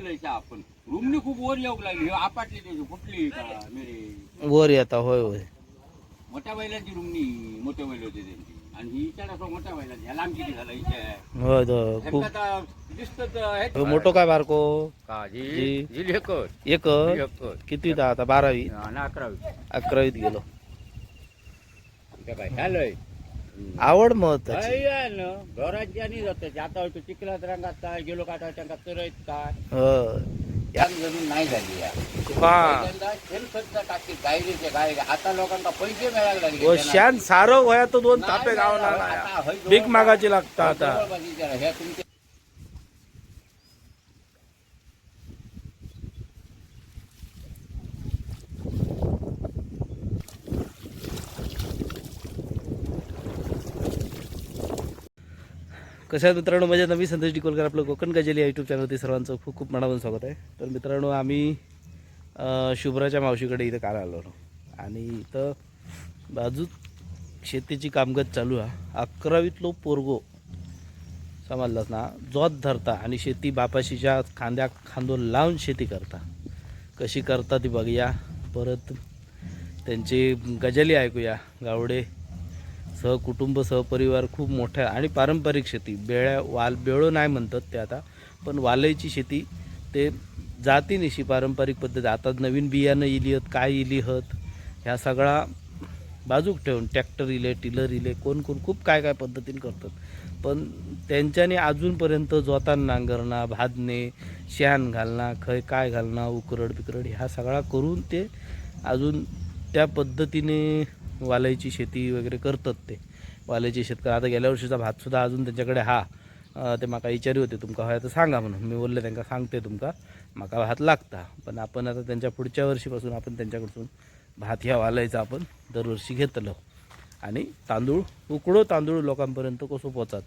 आपण? रुमनी खूप वर येऊ लागली. हे आपटली त्याची फुटली का मेरे? वर येता होय होय. मोठ्या बैलांची रुमनी मोठे बैल होते त्यांची. आणि ही इचार असं मोठ्या बैलांची. ह्याला आम किती झाला? इथे. होय तो खूप. दिसत तो मोठो काय बारको? का जी. एकच एक. एकच किती आता? बारावी? आणि अकरावी. अकरावीत गेलो. आमच्या काय झालंय आवड महत्वाची. घराची आणि जाते. आता होतो चिखलात रंगात काय गेलो काय त्यांना तरत काय? या जमीन नाही झाली हा. गाय. आता लोकांना पैसे मिळायला त्यांना. शान सारं वया तो दोन नाही तापे. गावला जवळ- मागाची लागतं आता. तुमच्या कसं आहे मित्रांनो माझ्या नवी संदेश डिकोलकर आपलं कोकण गजेली या यूट्यूब चॅनलवरती सर्वांचं खूप खूप मनापासून स्वागत आहे. तर मित्रांनो आम्ही शुभ्राच्या मावशीकडे इथं काल आलो आणि इथं बाजूत शेतीची कामगत चालू आहे. अकरावीतलो पोरगो समजलाच ना? जोत धरता आणि शेती बापाशीच्या खांद्या खांदो लावून शेती करता. कशी करता ती बघूया. परत त्यांची गजली ऐकूया. गावडे सहकुटुंब सहपरिवार खूप मोठ्या आणि पारंपरिक शेती. बेळ्या वाल बेळो नाही म्हणतात ते आता पण वालेची शेती ते जातीनिशी पारंपरिक पद्धत. आता नवीन बियाणं इली आहेत काय इली हत ह्या सगळा बाजूक ठेवून ट्रॅक्टर इले टिलर इले कोण कोण खूप काय काय पद्धतीने करतात. पण त्यांच्याने अजूनपर्यंत जोतान नांगरणा भादणे शहाण घालणं खय काय घालणं उकरड बिकरड ह्या सगळा करून ते अजून त्या पद्धतीने वालायची शेती वगैरे करतात ते. वालायची शेतकरी. आता गेल्या वर्षीचा भातसुद्धा अजून त्यांच्याकडे हा ते माका विचारी होते तुमका हवं तर सांगा म्हणून. मी बोलले त्यांना सांगते तुमका. म्हाका भात लागता. पण आपण आता त्यांच्या पुढच्या वर्षीपासून आपण त्यांच्याकडून भात ह्या वालायचा आपण दरवर्षी घेतलं. आणि तांदूळ उकडो तांदूळ लोकांपर्यंत कसो पोचात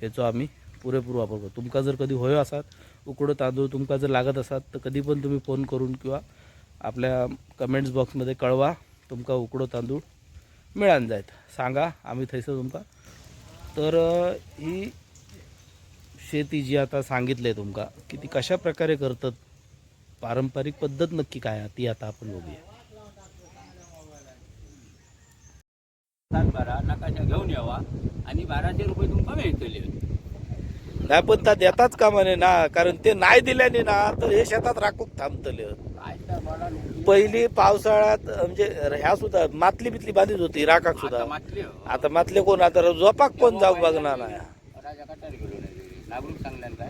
ह्याचो आम्ही पुरेपूर वापर करतो. तुमका जर कधी होय असात उकडो तांदूळ तुमका जर लागत असात तर कधी पण तुम्ही फोन करून किंवा आपल्या कमेंट्स बॉक्समध्ये कळवा तुमका उकडो तांदूळ मिळान जायत. सांगा आम्ही थंयसर तुमका. तर ही शेती जी आता सांगितली तुमका की ती कशा प्रकारे करतात? पारंपरिक पद्धत नक्की काय? ती आता आपण बघूया. बारा नकाशा घेऊन यावा आणि बाराशे रुपये तुमका मिळतले. नाही पण त्या देताच का म्हणे ना कारण ते नाही दिल्याने ना तर हे शेतात राखूक थांबतले. पहिली पावसाळ्यात म्हणजे ह्या सुद्धा मातली बितली बांधित होती राखाक सुद्धा. आता मातली हो. आता मातले कोण? आता झोपाक कोण जाऊ बघणार नाही. राजा कटार गेलो नाही नागरून सांगल्यान काय?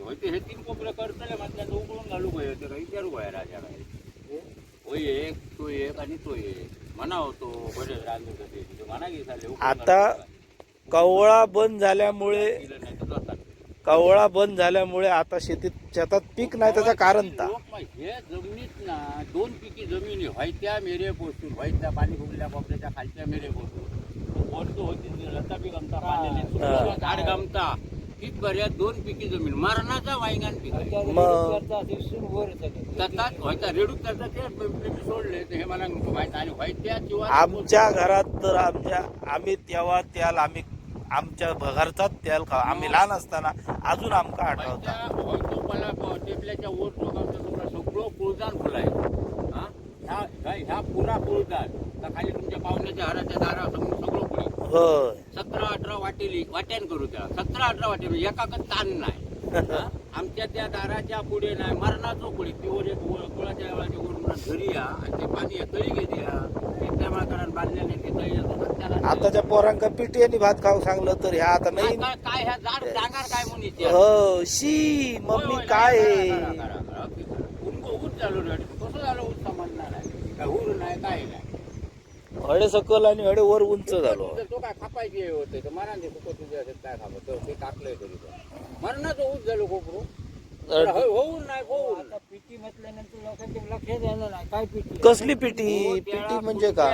होते हे तीन कोपरे करतले उकळून घालू विचारू पाहिजे राजा काय? होय एक तो एक आणि तो एक. म्हणा होतो रांजूक होते. तिथे म्हणा की चालले उकळून आता घालू. कवळा बंद झाल्यामुळे दिलं नाही तर जातात. कवळा बंद झाल्यामुळे आता शेतीत शेतात पीक नाही त्याचं कारण ता. हे जमिनीत ना दोन पिकी जमिनी व्हायत्या मेरे पोचून व्हायत्या पाणी फुगल्या कोपऱ्याच्या खालच्या मेरे पोचून वरतो होती लता पीक आमचा पाण्याने झाड गमता. पीक बऱ्यात दोन पिकी जमीन मरणाचा वायगान पीक त्यातात व्हायचा रेडूक त्याचा ते सोडले ते हे मला माहीत. आणि व्हायत्या किंवा आमच्या घरात तर आमच्या आम्ही तेव्हा त्याल आम्ही आमच्या घरचाच तेल खा आम्ही लहान असताना अजून आमका आठवता. टेपल्याच्या वर लोकांचं तुमचं सगळं कुळदान फुलाय हा? ह्या ह्या- ह्या पुरा कुळदान. तर खाली तुमच्या पाहुण्याच्या हाराच्या दारा सगळं सतरा अठरा वाटेली वाट्यान करू त्या सतरा अठरा वाटे म्हणजे एकाकच ताण नाही? आमच्या त्या दाराच्या पुढे नाही मरणाचो पुढे ती वर एक वर- कुळाच्या वेळाच्या वरून घरी या आणि ते पाणी या तळी घेते या त्या माकडानं बांधलेले ते तळी येतो सत्याला आताच्या पोरांका पिठी आणि भात खाऊ सांगलं तर ह्या आता नाही काय ह्या डांगार काय म्हणून हो शी मम्मी काय? ऊस झालो रे कसं झालं ऊस समजणार आहे काय ऊर नाही काय नाही हडे सकल आणि हडे वर उंच झालो. तो काय खापायचे होते तर मरा फुकट तुझे असेल काय खापत ते टाकलंय तरी मरणाचं ऊस झालं कोपरू होऊन नाही होऊन. पिटी म्हटल्यानंतर नाही. काय पिटी? कसली पिठी पिठी म्हणजे का?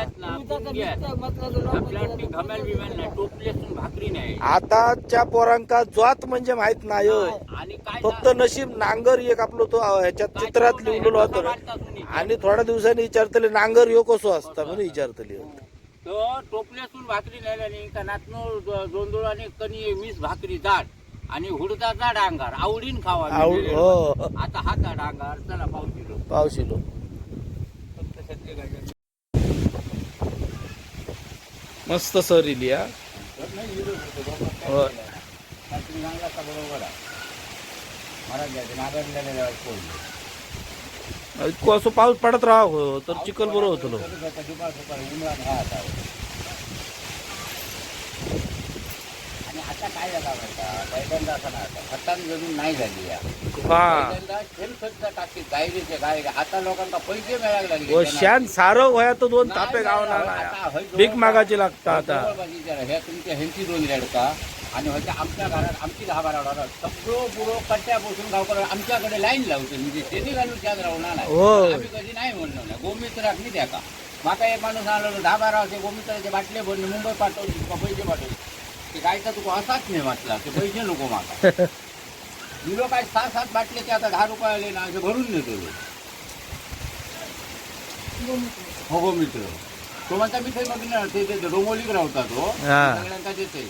टोपल्यातून भाकरी नाही. आताच्या पोरांका ज्वात म्हणजे माहीत नाही काय फक्त नशीब नांगर एक आपलं तो ह्याच्यात चित्रात लिहिलेलो होतं. आणि थोड्या दिवसांनी विचारतले नांगर यो कसो असता म्हणून विचारतले तो टोपल्यातून भाकरी नाही का नातनो आणि कणी वीस भाकरी जाड आणि हुडदाचा डांगर आवडीन खावा आवड. हो. आता हाता डांगर चला पावशिलो काय मस्त सर इली हा. बरोबर इतकं असं पाऊस पडत राहा हो, तर चिखल बरं होतं. आणि आता काय झाला पहिल्यांदा असं खतान जमीन नाही झाली हा. गायरीचे गाय. आता लोकांना पैसे मिळायला लागले. शान सारं वया तर दोन तापे जवळ- भीक मागाची लागतं आता. जवळपासची जरा, ह्या तुमच्या ह्यांची दोन रेडका आणि होत्या आमच्या घरात आमची दहा बारा ऑर्डर सगळं पुरं कट्ट्या बसून गावकर आमच्याकडे लाईन लावते. म्हणजे शेती घालून त्यात राहणार नाही हो. आम्ही कधी नाही म्हणलो नाही गोमित्राक नाही द्या का? माका एक माणूस आलो दहा बारा वर्षे गोमित्राचे बाटले भरले मुंबई पाठवली तुका पैसे पाठवले. ते काय तर तुका असाच नाही वाटला. ते पैसे नको माका. दिलो काय सात सात बाटले ते आता दहा रुपये आले ना असे भरून देतो तो. हो गोमित्र. तो म्हणता मी काही बघणार ते ते डोंबोलीक राहता तो हा. सगळ्यांका देते.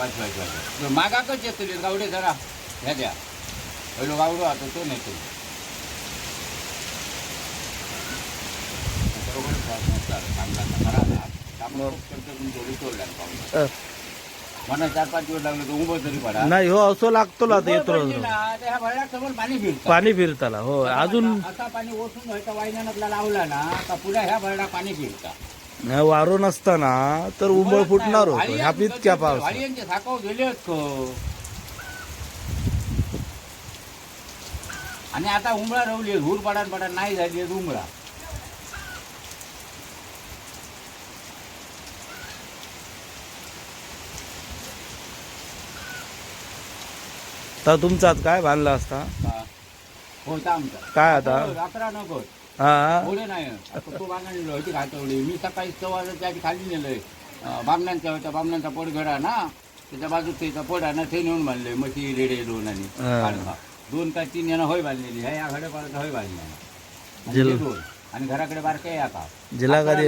वाच वाच वाच. मागाकच येतो गावडे जरा. ह्या द्या पहिलो गावडो आता तो नाही तो. बरोबर चांगला खरा त्यामुळे जोडी तोडला पाहून. अ, मला चार पाच दिवस लागले तो उभं तरी पडा. नाही हो असं लागतो ना. आता येतो तर समोर पाणी फिरतं. पाणी फिरताला हो अजून असा पाणी ओसून व्हायचा वाहिन्यानतला लावला ना का पुढे ह्या भरडा पाणी फिरता. नाही वारो नसताना तर उंबळ फुटणार होतो. ह्या इतक्या पाऊस गेले आणि आता उमळा रवली हुर पडान पडान नाही झाली उमळा तर तुमचाच काय बांधला असता? होता आमचा. काय आता? रात्रा नको. हा. पुढे नाही. आता तो बांधलेलो होती खातवली मी सकाळी सव्वा त्या खाली नेलोय. अं, बामणांच्या होत्या बामणांचा पोटघडा ना त्याच्या बाजूत त्याचा पोट आहे ना ते नेऊन बांधले मशी रेडे दोन आणि हा. दोन का तीन यानं होय बांधलेली. ह्या या घड्यापर्यंत होय ते दोन. आणि घराकडे बारके या का जिला कधी.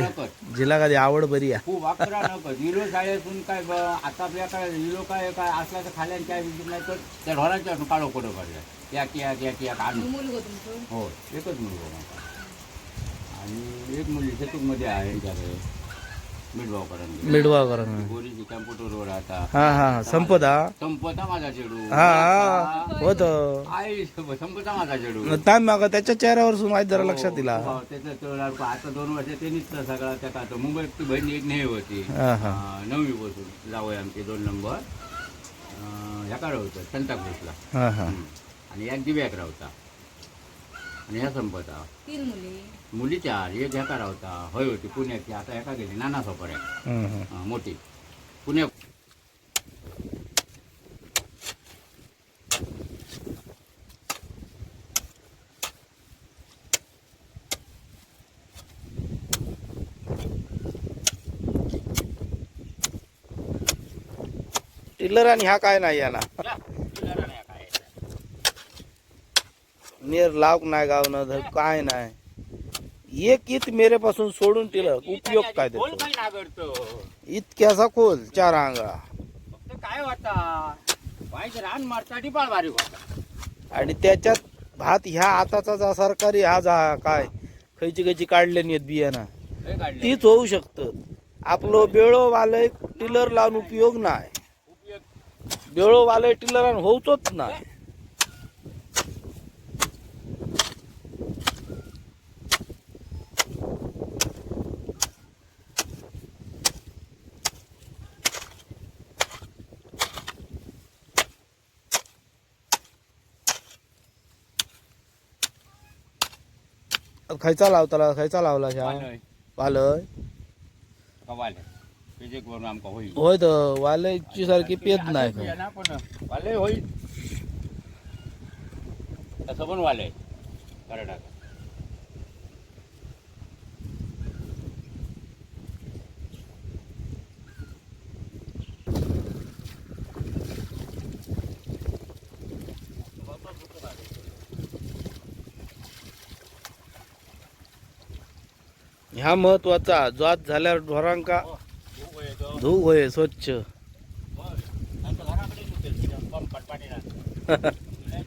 जिला कधी आवड बरी आहे. खूप अकरा नकच हिरो शाळेतून काय ब- आता आपल्या काय हिरो काय काय असला तर खाल्यान काय विकत नाही तर त्या ढोराच्या काळो कडो काढल्या त्या किया त्या किया आणून हो एकच मुलगा माझा आणि एक मुलगी सेतूमध्ये आहे यांच्याकडे मिठभावकरांकडे मिडवा करा गोरीची कॅम्प्युटरवर आता. हा हा संपदा संपता माझा चेडू हा हा. होत. आई संपता माझा चेडू ताम मागा त्याच्या चेहऱ्यावर माहीत जरा लक्षात दिला हो, त्याचं आता दोन वर्ष त्यांनीच सगळा त्या का मुंबईत ती बहीण एक नाही होती. हा हा. अं, नववी पासून जावं आमचे दोन नंबर. अं, ह्या काढ होतं संताक्रूजला. हा हा. आणि एक दिव्याक रावता ह्या संपता तीन मुली. मुली चार एक ह्याका रावता होय होती पुण्याची आता ह्याका गेली नाना हम्म. अं, मोठी. पुण्या टिल्लर आणि ह्या काय नाही याला या, तुला राण्या काय? नेर लाव नाही गावनं धर काय नाही. एक इत मेरे पासून सोडून टिलर उपयोग काय नागडतो. इतक्याचा खोल चार आंगळा काय रान होता. आणि त्याच्यात भात ह्या आताचा जा सरकारी हा जा काय खयची खयची काढले नाहीत बियाणं. तीच होऊ शकतं. आपलं बेळो वालय टिलर लावून उपयोग नाही. बेळो वालय टिलर होऊच नाही. खयचा लावताला खयचा लावला ह्या वालय. वालय का वालय. त्याचे करून आमका होईल होय तर वालयची सारखी पेत नाही आता बिया ना पण वालय होईल तसं पण वालय कराडा ह्या महत्त्वाचा ज्वात झाल्यावर ढोरांका धू होय स्वच्छ. हा. नाही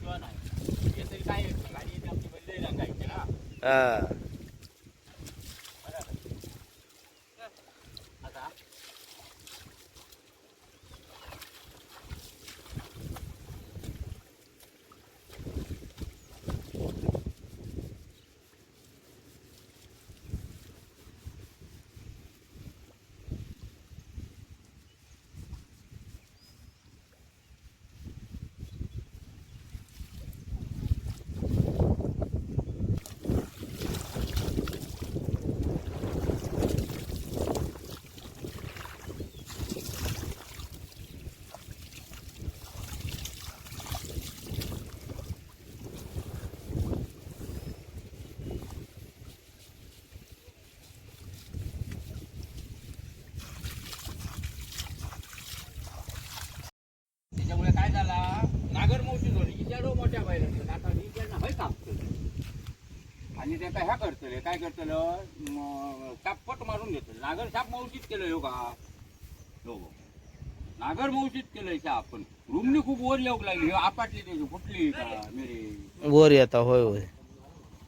तरी काय येतं? गाडी येते आमची बदली रंगायची ना हा आता त्याच्यामुळे काय झाला नागर मोठी झाली इचारो मोठ्या बैलांचं आता ही त्यांना हय कापतले आणि ते काय ह्या करतले काय करतलं टापपट मारून घेतलं नागर साप मौशीत केलं हो का? हो. नागर मौशीत केलंय साप पण रुमनी खूप वर येऊ लागली. हे आपटली त्याची फुटली का मेरे? वर येता होय होय.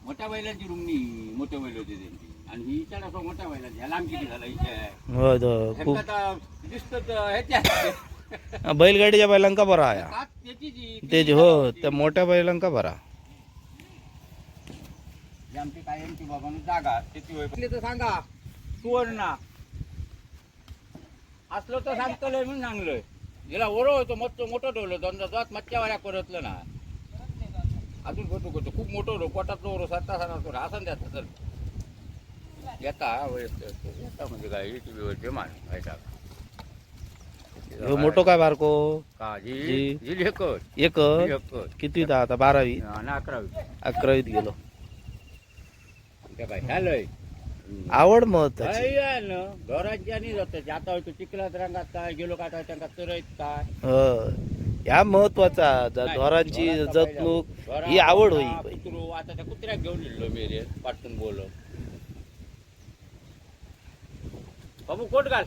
मोठ्या बैलांची रुमनी मोठे बैल होते त्यांची. आणि ही इचार असं मोठ्या बैलांची. ह्या लांब किती झाला इचार. दिसत ह्याच्या बैलगाडीच्या बैलांका बरा आहे. त्याची हो त्या मोठ्या बैलांका बरा. ही आमची कायमची बाबांनी जागा होय? असली तर सांगा. सुवर्ण. असलं तर सांगतलंय म्हणून सांगलोय. गेला ओरो होतो मस्त मोठं ठेवलं दोनदा जात मच्छ्यावाऱ्या करतलं ना. अजून फोटो करतो खूप मोठं होतो पोटातलं ओरो सत्ता सणा असं द्यायचं तर येता येता म्हणजे काय टी व्हीवरचे मान व्हायचा ह्यो मोठो काय बारको? का जी. जी. जी लेकच एक एकच. किती आता बारावी? आणि अकरावी. अकरावीत गेलो. आवड महत्वाची. जातं. होतो चिखलात रंगात काय गेलो काय त्यांना काय? हो. ह्या महत्त्वाचा ज- नाही, ढोरांची जपणूक. ही आवड होई कुत्रू आता त्या कुत्र्याक घेऊन येलो मेरे पाटून बोल बाबू कोट घाल.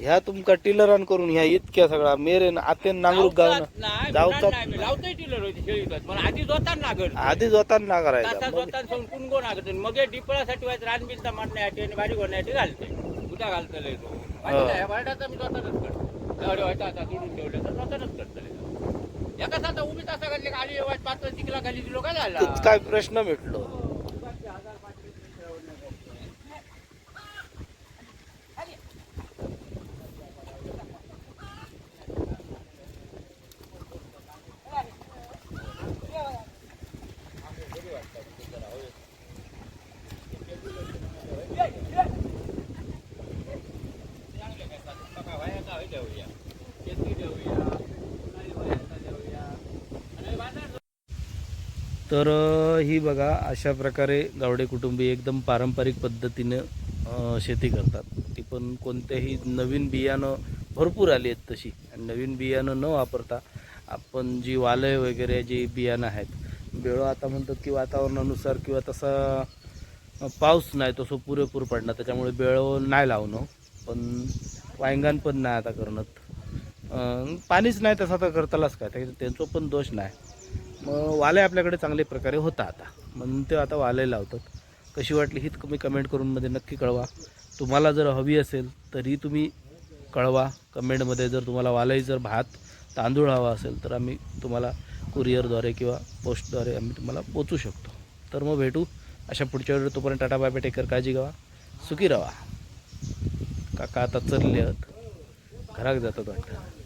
ह्या तुमका टिलरान करून ह्या इतक्या सगळा मेरे आतेन नांगरूक गाव मी. लावतोय टिलर होती पण आधी जोतात नागड आधी जोताना ना करायचा तासा मग जोतात सोडून कुणगो नागत मग डिपळासाठी व्हायचं रानबिलचा मारण्यासाठी आणि बारी होण्यासाठी घालते. उद्या घालतले तो. हो. मी करतो. गाडी व्हायचा आता सोडून ठेवले तर करतले उभी तासा घातले खाली दिलो काय झाला. काय प्रश्न मिटलो तर ही बघा अशा प्रकारे गावडे कुटुंबी एकदम पारंपरिक पद्धतीनं शेती करतात. ती पण कोणत्याही नवीन बियाणं भरपूर आली आहेत तशी. आणि नवीन बियाणं न वापरता आपण जी वालय वगैरे जी बियाणं आहेत बेळो आता म्हणतात की वातावरणानुसार किंवा तसा पाऊस नाही तसं पुरेपूर पडणार. त्याच्यामुळे बेळो नाही लावणं. पण वायंगान पण नाही आता करणं पाणीच नाही तसं तर करतालाच काय? त्या- त्यांचं पण दोष नाही. मग वाले आपल्याकडे चांगले प्रकारे होता आता. म्हणून ते आता वाले लावतात. कशी वाटली ही तुम्ही कमेंट करून मध्ये नक्की कळवा. तुम्हाला जर हवी असेल तरी तुम्ही कळवा. कमेंटमध्ये जर तुम्हाला वालही जर भात तांदूळ हवा असेल तर आम्ही तुम्हाला कुरिअरद्वारे किंवा पोस्टद्वारे आम्ही तुम्हाला पोचू शकतो. तर मग भेटू. अशा पुढच्या वेळेला तोपर्यंत टाटा बाय टेकर काळजी घ्यावा. सुखी राहा. काका आता चरले आहेत. घरात जातात वाटतं.